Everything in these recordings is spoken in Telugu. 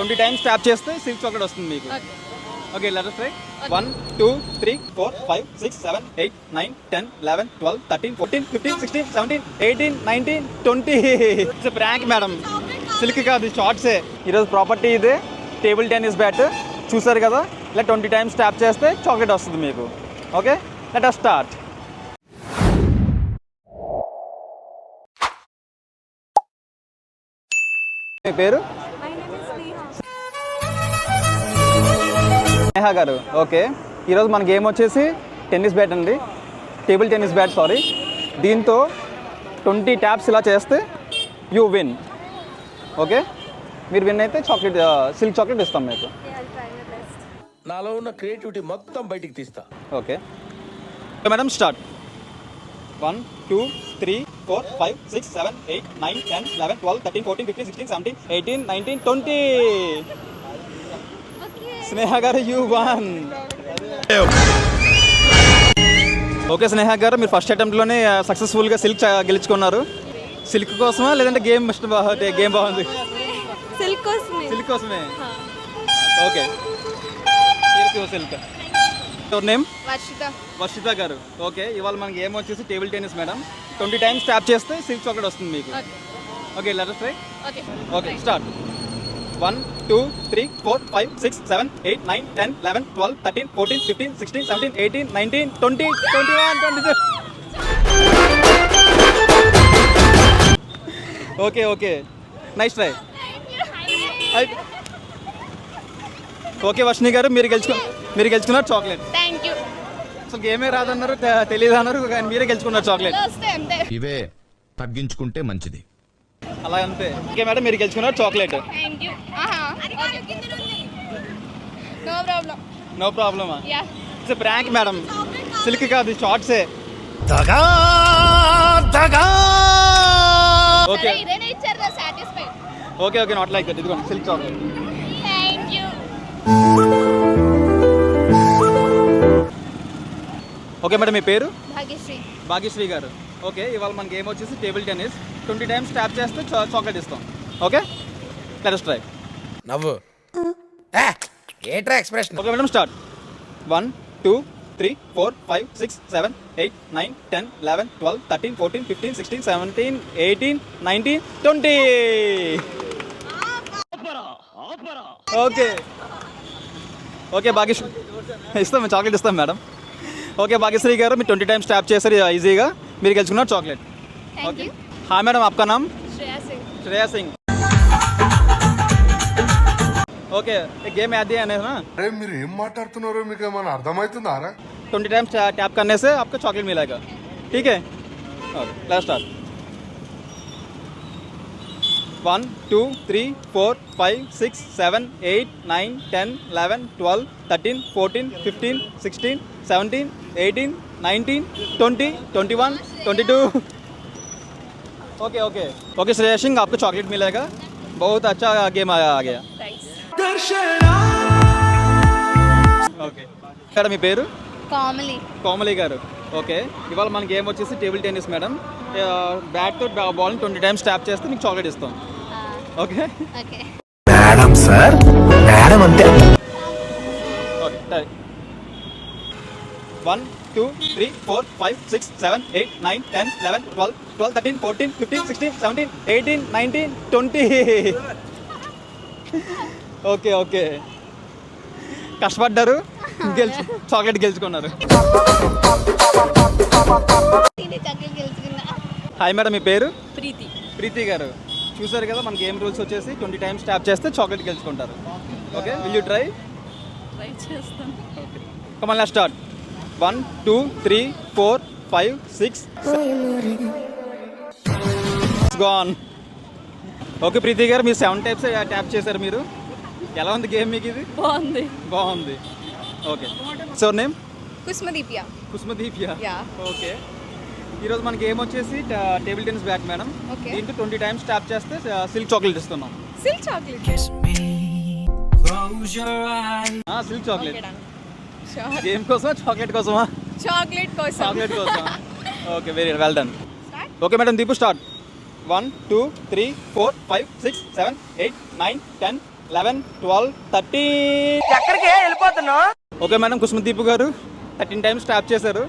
ట్వంటీ టైమ్స్ ట్యాప్ చేస్తే సిల్క్ చాక్లెట్ వస్తుంది మీకు. Okay. Okay let her try one two three four five six seven eight nine ten eleven twelve thirteen fourteen fifteen sixteen seventeen eighteen nineteen twenty it's prank madam silk కాదు షార్ట్సే ఈరోజు ప్రాపర్టీ ఇదే. టేబుల్ టెన్నిస్ బ్యాట్ చూసారు కదా? ఇలా ట్వంటీ టైమ్స్ ట్యాప్ చేస్తే చాక్లెట్ వస్తుంది మీకు. ఓకే? లెట్ అస్ స్టార్ట్ మీ పేరు? నేహ గారు ఓకే. ఈరోజు మన గేమ్ వచ్చేసి టెన్నిస్ బ్యాట్ అండి. Table tennis bat sorry. దీంతో ట్వంటీ ట్యాప్స్ ఇలా చేస్తే యూ విన్. ఓకే? మీరు విన్ అయితే చాక్లెట్ సిల్క్ చాక్లెట్ ఇస్తాం మీకు. నాలో ఉన్న క్రియేటివిటీ మొత్తం బయటికి తీస్తా. Okay madam start. One two three four five six seven eight nine ten eleven twelve thirteen fourteen fifteen sixteen seventeen eighteen nineteen twenty. Sneha garu you won. Okay స్నేహ గారు మీరు ఫస్ట్ అటెంప్ట్లోనే సక్సెస్ఫుల్గా సిల్క్ గెలుచుకున్నారు. సిల్క్ కోసమా లేదంటే గేమ్ ఇష్టం గేమ్ బాగుంది? సిల్క్ కోసమే. సిల్క్ కోసమే. Okay. Silk your name Varshitha. Varshitha garu. Okay ఇవాళ మనకి గేమ్ వచ్చేసి table tennis madam twenty times tap చేస్తే సిల్క్ చాక్లెట్ వస్తుంది మీకు. Okay. Let her try okay start one two three four five six seven eight nine ten eleven twelve thirteen fourteen fifteen sixteen seventeen eighteen nineteen twenty twenty one twenty two okay okay nice try okay Varshini garu మీరు గెలుచుకు మీరు గెలుచుకున్నారు చాక్లెట్. థ్యాంక్ యూ అసలు గేమే రాదన్నారు తెలియదు అన్నారు కానీ మీరే గెలుచుకున్నారు చాక్లెట్. ఇవే తగ్గించుకుంటే మంచిది. అలా అంతే. ఓకే మేడం మీరు గెలుచుకున్నారు chocolate. Thank you no problem no ప్రాబ్లమా yeah it's prank madam silk కాదు షార్ట్సే ఓకే ఇదేనా ఇచ్చారు satisfied okay okay not like that ఇదిగోండి silk chocolate thank you okay madam మీ పేరు? భాగ్యశ్రీ భాగ్యశ్రీ గారు. ఓకే ఇవాళ మన గేమ్ వచ్చేసి table tennis twenty times tap చేస్తే చాక్లెట్ ఇస్తాం. ఓకే లెట్ ట్రై నవ్వు. ఏట్రా expression? Okay madam start. One two three four five six seven eight nine ten eleven twelve thirteen fourteen fifteen sixteen seventeen eighteen nineteen twenty. Okay. Okay Bhagyashree ఇస్తాం మేము చాక్లెట్ ఇస్తాం మేడం. ఓకే భాగ్యశ్రీ గారు మీరు ట్వంటీ టైమ్స్ ట్యాప్ చేశారు ఈజీగా. మీరు గెలుచుకున్నారు చాక్లెట్. ఓకే. హా మేడం ఆప్కా నామ్? శ్రేయా సింగ్. శ్రేయా సింగ్. ఓకే गेम याद है ना అరే మీరు ఏం మాట్లాడుతున్నారో మీకు ఏమైనా అర్థమవుతుందా రా ट्वेंटी टाइम्स टैप करने से आपको चॉकलेट मिलेगा ठीक है okay last start one two three four five six seven eight nine ten eleven twelve thirteen fourteen fifteen sixteen seventeen eighteen nineteen twenty twenty one twenty two okay okay okay Shreya Singh आपको चॉकलेट मिलेगा बहुत अच्छा गेम आया आ गया ఓకే ఇక్కడ మీ పేరు? కామలి. కోమలి గారు. ఓకే ఇవాళ మన గేమ్ వచ్చేసి టేబుల్ టెన్నిస్ మేడం. బ్యాట్తో బాల్ని ట్వంటీ టైమ్స్ ట్యాప్ చేస్తే మీకు చాక్లెట్ ఇస్తాం. Okay okay madam sir madam అంతే okay one two three four five six seven eight nine ten eleven twelve twelve thirteen fourteen fifteen sixteen seventeen eighteen nineteen twenty okay okay. కష్టపడ్డారు గెలుచు చాక్లెట్ గెలుచుకున్నారు. హాయ్ మేడం మీ పేరు? ప్రీతి. ప్రీతి గారు. చూసారు కదా మన గేమ్ రూల్స్ వచ్చేసి ట్వంటీ టైమ్స్ ట్యాప్ చేస్తే chocolate గెలుచుకుంటారు. Okay will you try? Try చేస్తాను. Kamal start one two three four five six gone okay Preeti గారు మీరు సెవెన్ టైప్స్ ట్యాప్ చేశారు మీరు? ఎలా ఉంది గేమ్ మీకు ఇది? బాగుంది. బాగుంది. Okay. So name Kusumadeepya. Kusumadeep yeah. Yeah okay. ఈరోజు మన గేమ్ వచ్చేసి టేబుల్ టెన్నిస్ బ్యాట్ మేడం. దీంట్లో ట్వంటీ టైమ్స్ ట్యాప్ చేస్తే సిల్క్ చాక్లెట్ ఇస్తున్నాం. Silk chocolate silk chocolate game కోసమా చాక్లెట్ కోసమా? చాక్లెట్ కోసం. చాక్లెట్ కోసం okay very well done okay madam Deepu start one two three four five six seven eight nine ten eleven twelve thirty okay madam Kusumadeep garu thirteen times tap చేశారు.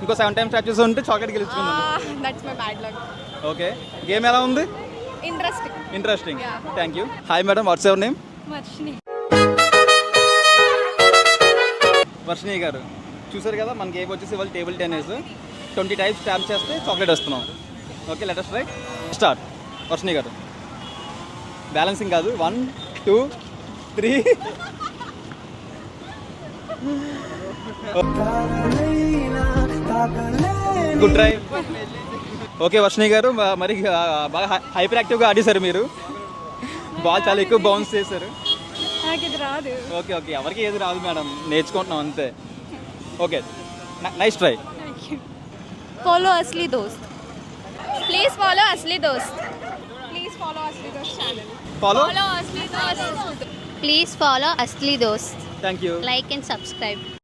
ఇంకో సెవెన్ టైమ్స్ ట్యాప్ చేసి ఉంటే chocolate గెలుచుకుందాం. That's my bad luck okay. Game ఎలా ఉంది? Interesting interesting Yeah. Thank you hi madam what's your name మర్చిని Varshini గారు చూసారు కదా మన గేమ్ వచ్చేసి ఇవాళ table tennis twenty times tap చేస్తే చాక్లెట్ వస్తున్నాం. Okay latest right start Varshini garu. Balancing కాదు. One two three good drive okay Varshini garu మరి బాగా హైపర్ యాక్టివ్గా ఆడేశారు మీరు. బాల్ చాలా ఎక్కువ బౌన్స్ చేశారు. రాదు. ఓకే ఓకే ఎవరికి ఏది రాదు మేడం నేర్చుకుంటున్నాం అంతే. Okay nice try follow Asli Dost please follow అస్లీ Dost please follow అస్లీ దోస్త్ ఛానల్ ఫాలో ఫాలో అస్లీ దోస్త్ Please follow Asli Dost. Thank you Like and subscribe.